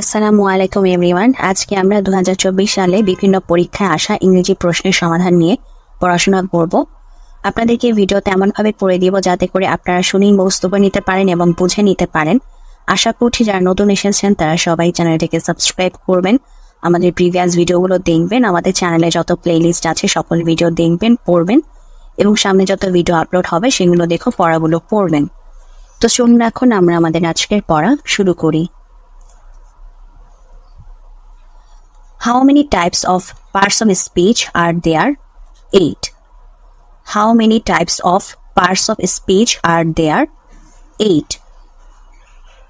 আসসালামু আলাইকুম এভরিওয়ান আজকে আমরা দু হাজার চব্বিশ সালে বিভিন্ন পরীক্ষায় আসা ইংরেজি প্রশ্নের সমাধান নিয়ে পড়াশোনা করব। আপনাদেরকে ভিডিওতে এমনভাবে করে দিব যাতে করে আপনারা শুনেই বক্তব্য নিতে পারেন এবং বুঝে নিতে পারেন। আশা করছি যারা নতুন এসেছেন, তারা সবাই চ্যানেলটিকে সাবস্ক্রাইব করবেন। আমাদের প্রিভিয়াস ভিডিওগুলো দেখবেন। আমাদের চ্যানেলে যত প্লেলিস্ট আছে, সকল ভিডিও দেখবেন, পড়বেন এবং সামনে যত ভিডিও আপলোড হবে, সেগুলো দেখো পড়াগুলো পড়বেন। তো শুনুন এখন আমরা আমাদের আজকের পড়া শুরু করি। How many types of parts of speech are there? 8. How many types of parts of speech are there? 8.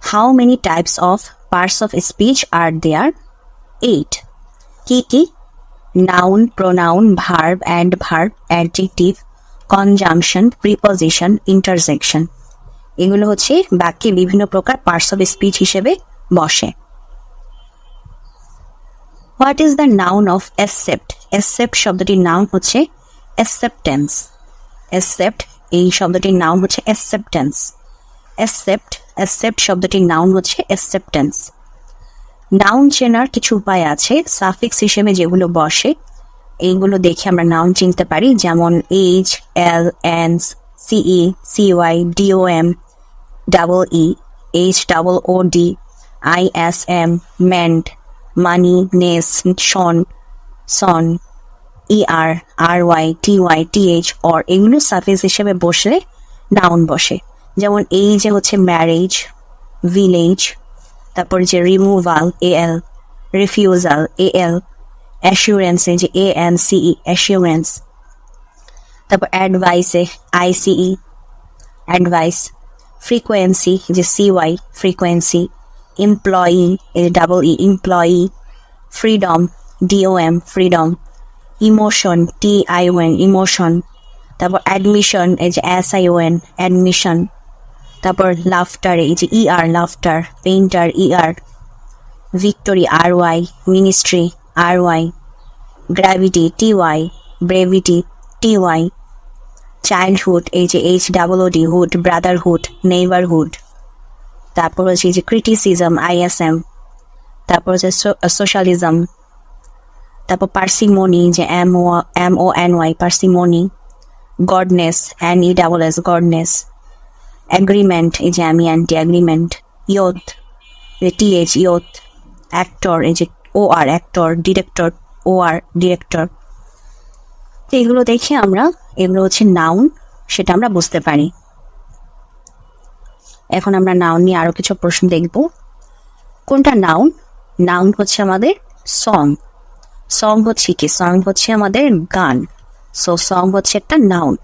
How many types of parts of speech are there? 8. কি কি noun, pronoun, verb and verb, adjective, conjunction, preposition, intersection এগুলো হচ্ছে বাক্যে বিভিন্ন প্রকার parts of speech হিসেবে বসে what is the noun of accept accept শব্দটির নাউন হচ্ছে অ্যাসেপ্টেন্স অ্যাসেপ্ট এই শব্দটির নাউন হচ্ছে অ্যাসেপ্টেন্স অ্যাসেপ্ট অ্যাসেপ্ট শব্দটির নাউন হচ্ছে অ্যাসেপ্টেন্স নাউন চেনার কিছু উপায় আছে সাফিক্স হিসেবে যেগুলো বসে, এইগুলো দেখে আমরা নাউন চিনতে পারি, যেমন H L ence C E C Y D O M double E H double O D I S M ment mony ness tion sion E R R Y T Y T H or এগুলো suffix হিসেবে বসলে noun বসে। যেমন এই যে হচ্ছে marriage village তারপর যে removal A L refusal A L assurance যে A N C E assurance তারপর অ্যাডভাইসে I I C E advice frequency যে C Y frequency E employee freedom D O M freedom emotion T I O N emotion তারপর admission এই যে S I O N admission তারপর laughter এই যে E R laughter painter E R victory R Y ministry R Y gravity T Y brevity T Y childhood এই যে H double D hood brotherhood neighbourhood তারপর হচ্ছে যে criticism ISM তারপর হচ্ছে সোশ্যালিজম তারপর পার্সিমনি যে M O M O N Y parsimony goodness N E double S goodness agreement এই যে আমি anti agreement youth T H youth actor এই যে O R actor director O R director তো এগুলো দেখে আমরা, এগুলো হচ্ছে নাউন সেটা আমরা বুঝতে পারি। এখন আমরা নাউন নিয়ে আরও কিছু প্রশ্ন দেখব। কোনটা নাউন নাউন হচ্ছে আমাদের সং সং হচ্ছে কি? সং হচ্ছে আমাদের গান। সো সং হচ্ছে একটা নাউন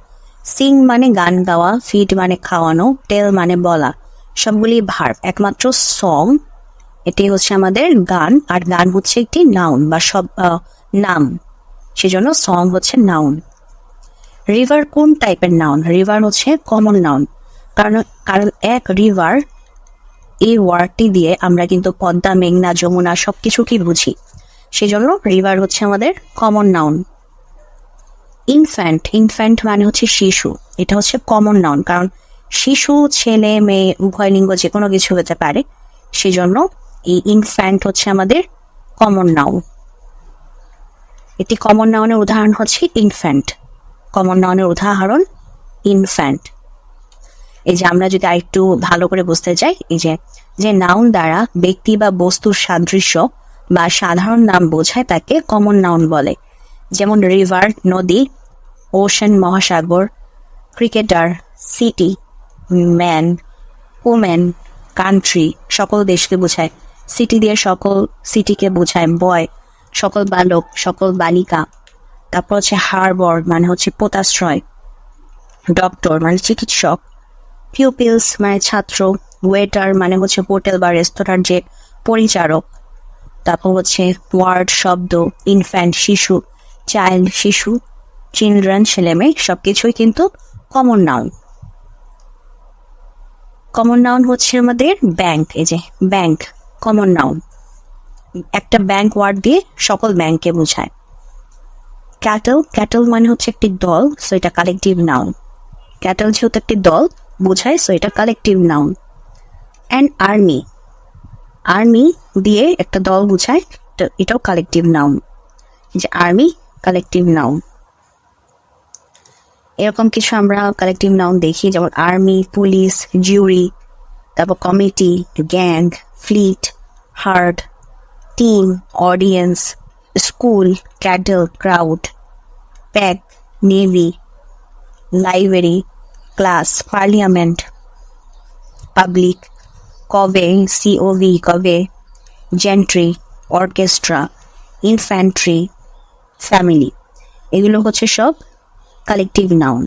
সিং মানে গান গাওয়া ফিড মানে খাওয়ানো টেল মানে বলা। সবগুলি ভার একমাত্র সং এটি হচ্ছে আমাদের গান, আর গান হচ্ছে একটি নাউন বা সব নাম। সেজন্য সং হচ্ছে নাউন রিভার কোন টাইপের নাউন রিভার হচ্ছে কমন নাউন কারণ কারণ এক রিভার এই ওয়ার্ডটি দিয়ে আমরা কিন্তু পদ্মা, মেঘনা, যমুনা সব সবকিছুকেই বুঝি? সেজন্য রিভার হচ্ছে আমাদের কমন নাউন ইনফ্যান্ট ইনফ্যান্ট মানে হচ্ছে শিশু। এটা হচ্ছে কমন নাউন কারণ শিশু, ছেলে, মেয়ে, উভয় লিঙ্গ যে কোনো কিছু হতে পারে। সেজন্য এই ইনফ্যান্ট হচ্ছে আমাদের কমন নাউন এটি কমন নাউনের উদাহরণ হচ্ছে ইনফ্যান্ট কমন নাউনের উদাহরণ ইনফ্যান্ট এই যে আমরা যদি আরেকটু ভালো করে বুঝতে চাই, এই যে যে নাউন দ্বারা ব্যক্তি বা বস্তুর সাদৃশ্য বা সাধারণ নাম বোঝায় তাকে কমন নাউন বলে। যেমন রিভার নদী ওশান মহাসাগর cricketer city man woman country সকল দেশকে বোঝায়। সিটি দিয়ে সকল সিটিকে বোঝায় বয় সকল বালক, সকল বালিকা। তারপর হচ্ছে হারবর মানে হচ্ছে পোতাশ্রয় ডক্টর মানে চিকিৎসক। পিউপিলস মানে ছাত্র ওয়েটার মানে হচ্ছে হোটেল বা রেস্তোরাঁর যে পরিচারক। তারপর হচ্ছে ওয়ার্ড শব্দ ইনফ্যান্ট শিশু চাইল্ড শিশু চিলড্রেন ছেলে ছেলেমেয়ে, সবকিছুই কিন্তু কমন নাউন কমন নাউন হচ্ছে আমাদের ব্যাংক এই যে ব্যাংক কমন নাউন একটা ব্যাংক ওয়ার্ড দিয়ে সকল ব্যাংককে বোঝায়। ক্যাটল ক্যাটল মানে হচ্ছে একটি দল সো এটা কালেকটিভ নাউন ক্যাটল যেহেতু একটি দল বোঝায় সো এটা collective noun and army army দিয়ে একটা দল বোঝায় এটা- এটাও কালেকটিভ নাউন যে আর্মি কালেকটিভ নাউন এরকম কিছু আমরা কালেকটিভ নাউন দেখি, যেমন আর্মি পুলিশ জিউরি তারপর committee gang fleet herd team audience school cattle crowd pack navy library class parliament public covey C O V covey gentry orchestra infantry family এগুলো হচ্ছে সব collective noun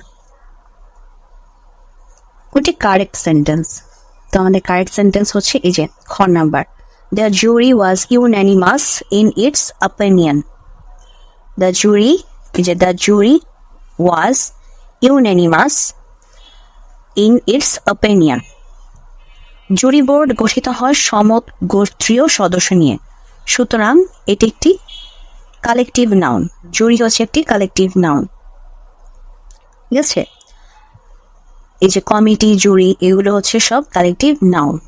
কোনটি correct sentence তো আমাদের correct sentence হচ্ছে এই যে খ number. The jury was unanimous in its opinion the jury যে the jury was unanimous in its opinion jury board গঠিত হয় সমত গোত্রীয় সদস্য নিয়ে। সুতরাং এটি একটি কালেকটিভ নাউন জুরি হচ্ছে একটি কালেকটিভ নাউন ঠিক আছে? এই যে কমিটি জুরি এগুলো হচ্ছে সব কালেকটিভ নাউন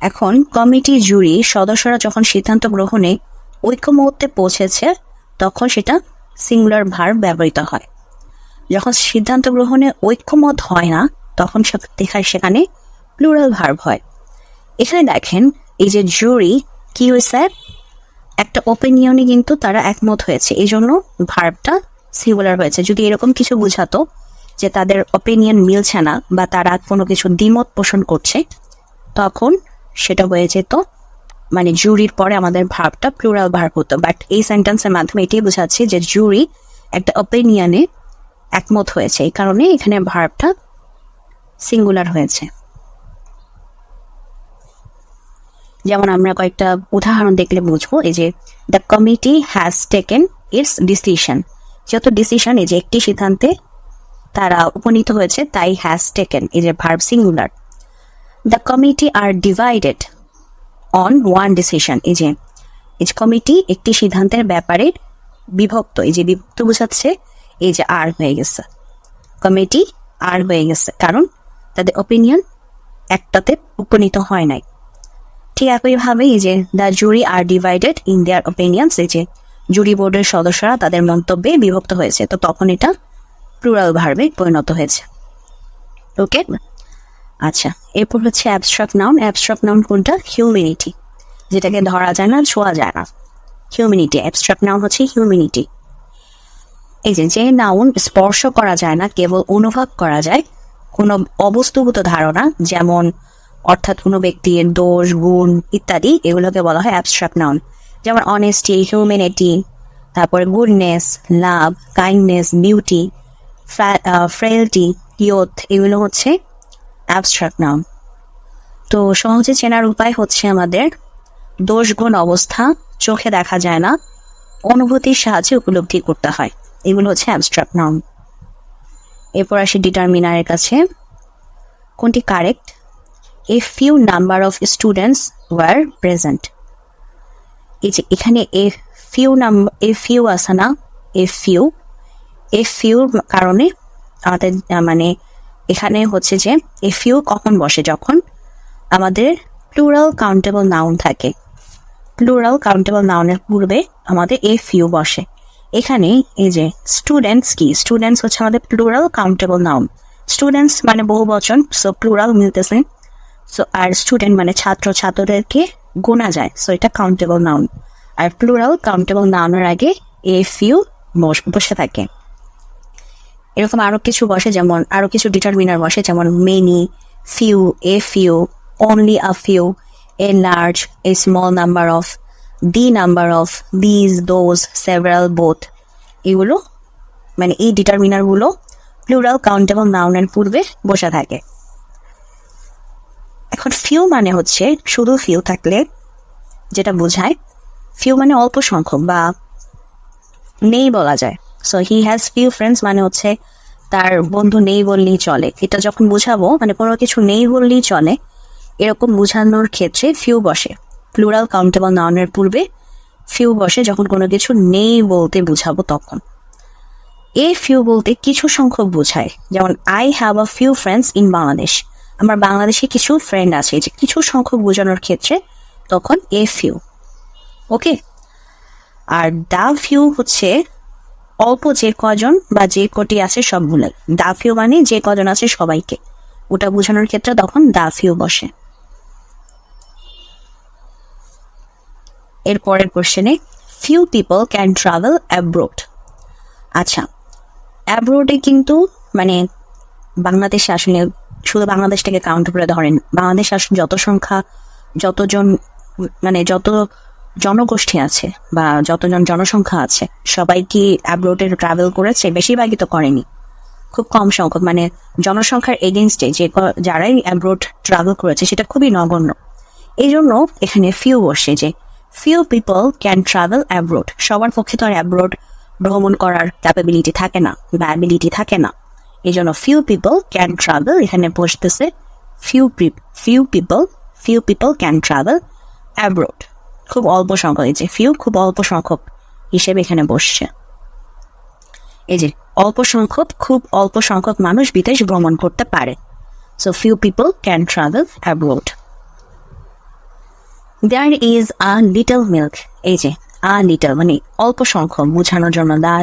এখন কমিটি জুরি সদস্যরা যখন সিদ্ধান্ত গ্রহণে ঐক্যমত্যে পৌঁছেছে, তখন সেটা সিঙ্গুলার ভার ব্যবহৃত হয়। যখন সিদ্ধান্ত গ্রহণে ঐক্যমত হয় না, তখন সে- দেখা- সেখানে প্লুরাল ভার্ব হয়। এখানে দেখেন, এই যে জুরি কি হয়েছে? একটা ওপিনিয়নে কিন্তু তারা একমত হয়েছে। এই জন্য ভার্বটা সিঙ্গুলার হয়েছে। যদি এরকম কিছু বোঝাতো যে তাদের ওপিনিয়ন মিলছে না বা তারা কোনো কিছু দ্বিমত পোষণ করছে, তখন সেটা হয়ে যেত। মানে জুরির পরে আমাদের ভার্বটা প্লুরাল ভার্ব হতো। বাট এই সেন্টেন্সের মাধ্যমে এটাই বোঝাচ্ছে যে জুরি একটা ওপিনিয়নে একমত হয়েছে। এই কারণে এখানে ভার্বটা সিঙ্গুলার হয়েছে। যেমন আমরা কয়েকটা উদাহরণ দেখলে বুঝব, এই যে the committee has taken its decision যত ডিসিশন এই যে একটি সিদ্ধান্তে তারা উপনীত হয়েছে, তাই হ্যাজ টেকেন এই যে verb singular the committee are divided on one decision এই যে কমিটি একটি সিদ্ধান্তের ব্যাপারে বিভক্ত, এই যে বিভক্ত বোঝাচ্ছে এই যে আর হয়ে গেছে। কমিটি আর হয়ে গেছে, কারণ তাদের ওপিনিয়ন একটাতে উপনীত হয় নাই। ঠিক একইভাবে এই যে the jury are divided in their opinions এই যে জুরি বোর্ডের সদস্যরা তাদের মন্তব্যে বিভক্ত হয়েছে, তো তখন এটা প্লুরাল ভার্বে পরিণত হয়েছে। ওকে আচ্ছা এরপর হচ্ছে অ্যাবস্ট্রাক্ট নাউন অ্যাবস্ট্রাক্ট নাউন কোনটা? হিউম্যানিটি যেটাকে ধরা যায় না, ছোঁয়া যায় না। হিউম্যানিটি অ্যাবস্ট্রাক্ট নাউন হচ্ছে হিউম্যানিটি এই যে যে নাউন স্পর্শ করা যায় না, কেবল অনুভব করা যায়। কোনো অবস্তুগত ধারণা, যেমন অর্থাৎ কোনো ব্যক্তির দোষ, গুণ ইত্যাদি, এগুলোকে বলা হয় অ্যাবস্ট্রাক্ট নাউন যেমন অনেস্টি হিউম্যানিটি তারপরে goodness love kindness beauty frailty youth এগুলো হচ্ছে অ্যাবস্ট্রাক্ট নাউন তো সহজে চেনার উপায় হচ্ছে আমাদের দোষ গুণ অবস্থা চোখে দেখা যায় না, অনুভূতির সাহায্যে উপলব্ধি করতে হয়। এগুলো হচ্ছে অ্যাবস্ট্রাক্ট নাউন এরপর আসি ডিটারমিনারের কাছে। কোনটি correct a few number of students were present এই যে এখানে a few number a few আছে না? এ ফিউ এ ফিউর কারণে আমাদের মানে এখানে হচ্ছে যে এ ফিউ কখন বসে? যখন আমাদের প্লুরাল কাউন্টেবল নাউন থাকে। প্লুরাল কাউন্টেবল নাউনের পূর্বে আমাদের এ ফিউ বসে। এখানে এই যে স্টুডেন্টস কি? স্টুডেন্টস হচ্ছে আমাদের প্লুরাল কাউন্টেবল নাউন স্টুডেন্টস মানে বহু বচন সো প্লুরাল মিলতেছে। সো আর স্টুডেন্ট মানে ছাত্র, ছাত্রদেরকে গোনা যায় সো এটা কাউন্টেবল নাউন আর প্লুরাল কাউন্টেবল নাউনের আগে এ ফিউ বসে থাকে। এরকম আরও কিছু বসে, যেমন আরও কিছু ডিটারমিনার বসে, যেমন many few a few only a few a large a small number of the number of these those several both এগুলো মানে এই ডিটারমিনারগুলো প্লুরাল কাউন্ট কাউন্টেবল নাউনের পূর্বে বসে থাকে। এখন ফিউ মানে হচ্ছে শুধু ফিউ থাকলে যেটা বোঝায় ফিউ মানে অল্প সংখ্যক বা নেই বলা যায়। So he has few friends মানে হচ্ছে তার বন্ধু নেই বললেই চলে। এটা যখন বোঝাবো মানে কোনো কিছু নেই বললেই চলে, এরকম বোঝানোর ক্ষেত্রে ফিউ বসে। প্লুরাল কাউন্টেবল নাউনের পূর্বে ফিউ বসে যখন কোনো কিছু নেই বলতে বুঝাবো তখন। এ ফিউ বলতে কিছু সংখ্যক বোঝায়। যেমন I have a few friends in Bangladesh আমার বাংলাদেশে কিছু ফ্রেন্ড আছে যে কিছু সংখ্যক বোঝানোর ক্ষেত্রে তখন a few okay? R the few হচ্ছে অল্প যে কজন বা যে কটি আছে সবগুলো দা ফিউ মানে যে কজন আছে সবাইকে। ওটা বোঝানোর ক্ষেত্রে তখন দা ফিউ বসে। এর পরের কোশ্চেনে few people can travel abroad আচ্ছা অ্যাব্রোডে কিন্তু মানে বাংলাদেশে আসলে, শুধু বাংলাদেশটাকে কাউন্ট করে ধরেন, বাংলাদেশ আসলে যত সংখ্যা, যতজন মানে যত জনগোষ্ঠী আছে বা যতজন জনসংখ্যা আছে, সবাই কি অ্যাব্রোডে ট্রাভেল করেছে? বেশিরভাগই তো করেনি। খুব কম সংখ্যক মানে জনসংখ্যার এগেনস্টে যে যারাই অ্যাব্রোড ট্রাভেল করেছে, সেটা খুবই নগণ্য। এই জন্য এখানে ফিউ বসে যে few people can travel abroad সবার পক্ষে তো আর অ্যাব্রোড ভ্রমণ করার ক্যাপাবিলিটি থাকে না, বা অ্যাবিলিটি থাকে না। এই জন্য ফিউ পিপল ক্যান ট্রাভেল এখানে বসতেছে few few people few people can travel abroad খুব অল্প সংখ্যক, এই যে ফিউ খুব অল্প সংখ্যক হিসেবে এখানে বসছে। এই যে অল্প সংখ্যক, খুব অল্প সংখ্যক মানুষ বিদেশ ভ্রমণ করতে পারে। So few people can travel abroad there is a little milk এই যে আ লিটল মানে অল্প সংখ্যক বোঝানোর জন্য। দা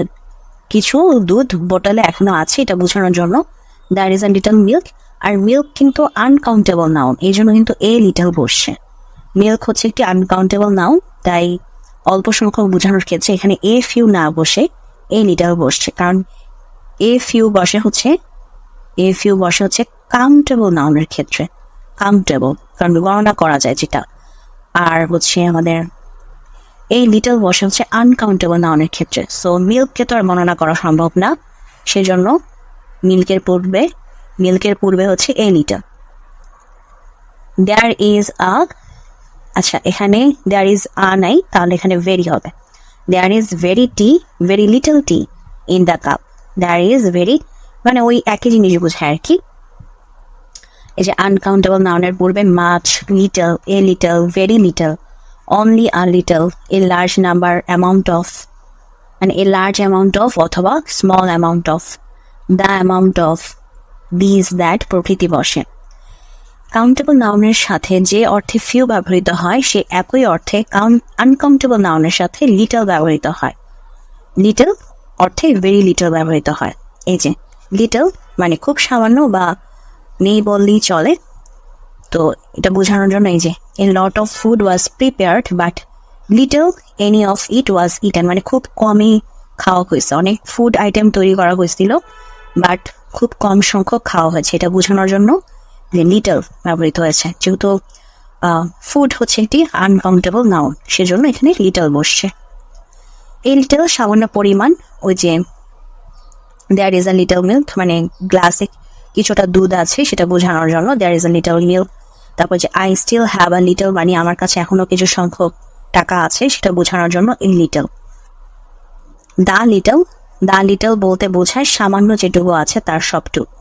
কিছু দুধ বোতলে এখনও আছে, এটা বোঝানোর জন্য। There is a little milk R milk কিন্তু আনকাউন্টেবল নাউন এই জন্য কিন্তু এ লিটল বসছে। মিল্ক হচ্ছে একটি আনকাউন্টেবল নাউন তাই অল্প সংখ্যক বোঝানোর ক্ষেত্রে এখানে এ ফিউ না বসে এ লিটল বসছে। কারণ এ ফিউ বসে হচ্ছে এ ফিউ বসে হচ্ছে কাউন্টেবল নাউনের ক্ষেত্রে। কাউন্টেবল কারণ গণনা করা যায় যেটা। আর হচ্ছে আমাদের এই লিটল বসে হচ্ছে আনকাউন্টেবল না অনেক ক্ষেত্রে। সো মিল্ককে তো আর গণনা করা সম্ভব না। সেজন্য মিল্কের পূর্বে মিল্কের পূর্বে হচ্ছে এ লিটল দেয়ার ইজ আ আচ্ছা এখানে দেয়ার ইজ আ নাই, তাহলে এখানে ভেরি হবে। There is very tea very little tea in the cup there is very মানে ওই একই জিনিস বোঝায় আর কি। এই যে আনকাউন্টেবল নাউনের পূর্বে much little a little very little only a little a large number amount of মানে এ লার্জ অ্যামাউন্ট অফ অথবা small amount of the amount of this that প্রভৃতি বসে কাউন্টেবল নাউনের সাথে যে অর্থে ফিউ ব্যবহৃত হয়, সে একই অর্থে আনকাউন্টেবল নাউনের সাথে লিটল ব্যবহৃত হয়। লিটল অর্থে ভেরি লিটল ব্যবহৃত হয়। এই যে লিটল মানে খুব সামান্য বা নেই বললেই চলে। তো এটা বোঝানোর জন্য এই যে a lot of food was prepared but little any of it was eaten মানে খুব কমই খাওয়া হয়েছে। অনেক ফুড আইটেম তৈরি করা হয়েছিল বাট খুব কম সংখ্যক খাওয়া হয়েছে। এটা বোঝানোর জন্য যে লিটল ব্যবহৃত হয়েছে। যেহেতু ফুড হচ্ছে একটি আনকাউন্টেবল নাউন সেজন্য এখানে লিটল বসছে। এই লিটল সামান্য পরিমাণ, ওই যে there is a little milk মানে গ্লাসে কিছুটা দুধ আছে, সেটা বোঝানোর জন্য there is a little milk তারপর যে I still have a little মানে আমার কাছে এখনও কিছু সংখ্যক টাকা আছে, সেটা বোঝানোর জন্য in little the little the little বলতে বোঝায় সামান্য যেটুকু আছে, তার সবটুকু।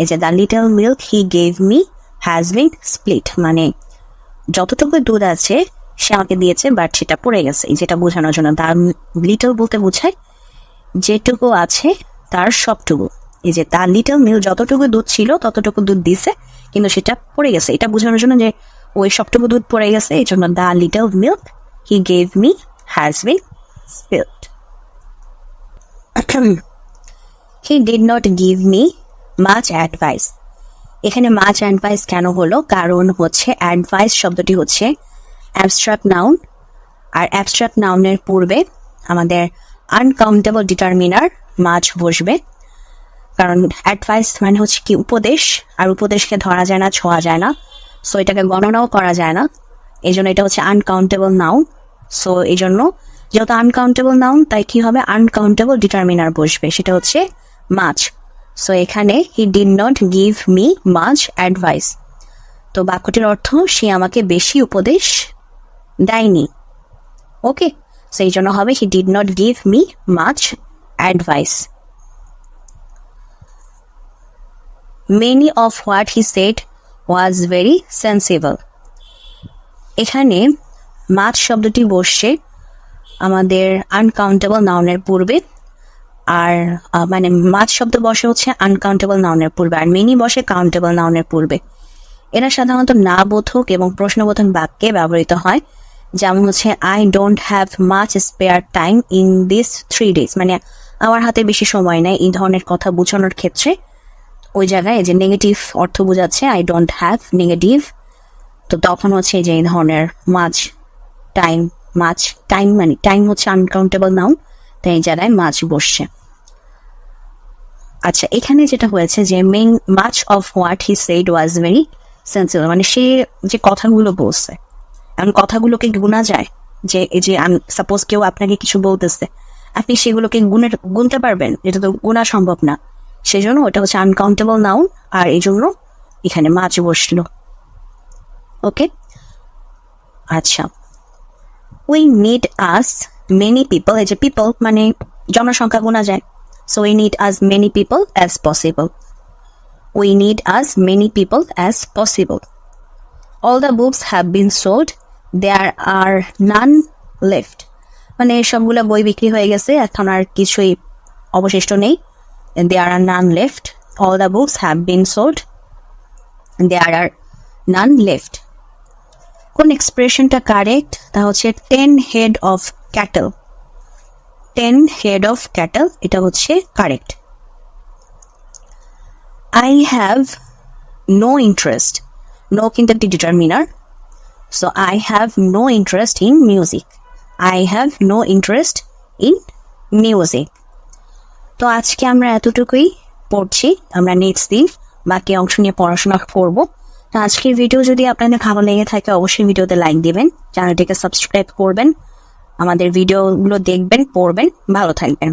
এই যে the little milk he gave me has been split মানে যতটুকু দুধ আছে, সে আমাকে দিয়েছে বাট সেটা পড়ে গেছে। যেটা বোঝানোর জন্য দ্য লিটল বলতে বোঝায় যেটুকু আছে, তার সবটুকু। এই যে তার লিটল মিল যতটুকু দুধ ছিল, ততটুকু দুধ দিছে, কিন্তু সেটা পড়ে গেছে। এটা বোঝানোর জন্য যে ওই সবটুকু দুধ পড়ে গেছে, এই জন্য the little milk he gave me has been spilled he did not give me much advice এখানে মাচ অ্যাডভাইস কেন হলো? কারণ হচ্ছে অ্যাডভাইস শব্দটি হচ্ছে অ্যাবস্ট্রাক্ট নাউন আর অ্যাবস্ট্রাক্ট নাউনের পূর্বে আমাদের আনকাউন্টেবল ডিটারমিনার মাছ বসবে। কারণ অ্যাডভাইস মানে হচ্ছে কি উপদেশ, আর উপদেশকে ধরা যায় না, ছোঁয়া যায় না। সো এটাকে গণনাও করা যায় না। এই জন্য এটা হচ্ছে আনকাউন্টেবল নাউন সো এই জন্য যেহেতু আনকাউন্টেবল নাউন তাই কি হবে? আনকাউন্টেবল ডিটারমিনার বসবে। সেটা হচ্ছে মাছ সো এখানে he did not give me much advice তো বাক্যটির অর্থ, সে আমাকে বেশি উপদেশ দেয়নি। ওকে সেই জন্য হবে he did not give me much advice many of what he said was very sensible এখানে মাছ শব্দটি বসছে আমাদের আনকাউন্টেবল নাউনের পূর্বে, আর মানে মাছ শব্দ বসে হচ্ছে আনকাউন্টেবল নাউনের পূর্বে, আর মেনি বসে কাউন্টেবল নাউনের পূর্বে। এরা সাধারণত না বোধক এবং প্রশ্নবোধক বাক্যে ব্যবহৃত হয়, যেমন হচ্ছে I don't have much spare time in this three days মানে আমার হাতে বেশি সময় নেই এই ধরনের কথা বোঝানোর ক্ষেত্রে। ওই জায়গায় যে নেগেটিভ অর্থ বোঝাচ্ছে আই ডোন্ট হ্যাভ নেগেটিভ তো তখন হচ্ছে যে এই ধরনের মাছ টাইম মাছ টাইম মানে টাইম হচ্ছে আনকাউন্টেবল নাউন তো এই জায়গায় মাছ বসছে। আচ্ছা এখানে যেটা হয়েছে যে main much of what he said was very sensible মানে সে যে কথাগুলো বলছে এমন কথাগুলোকে গুণা যায়, যে এই যে সাপোজ কেউ আপনাকে কিছু বলতেছে, আপনি সেগুলোকে গুণে গুনতে পারবেন, এটা তো গুণা সম্ভব না। সেই জন্য ওটা হচ্ছে আনকাউন্টেবল নাউন আর এই জন্য এখানে মাছ বসল। ওকে? আচ্ছা। We need as many people এই যে পিপল মানে জনসংখ্যা গোনা যায়। So we need as many people as possible we need as many people as possible all the books have been sold there are none left মানে সবগুলো বই বিক্রি হয়ে গেছে, এখন আর কিছুই অবশিষ্ট নেই। There are none left all the books have been sold there are none left কোন এক্সপ্রেশনটা কারেক্ট তা হচ্ছে ten head of cattle ten head of cattle এটা হচ্ছে correct I have no interest no কিন্তু একটি determiner so I have no interest in music I have no interest in music তো আজকে আমরা এতটুকুই পড়ছি, আমরা নেক্সট দিন বাকি অংশ নিয়ে পড়াশোনা করব। তো আজকের ভিডিও যদি আপনাদের ভালো লেগে থাকে, অবশ্যই ভিডিওতে লাইক দিবেন চ্যানেলটিকে সাবস্ক্রাইব করবেন, আমাদের ভিডিওগুলো দেখবেন, পড়বেন, ভালো থাকবেন।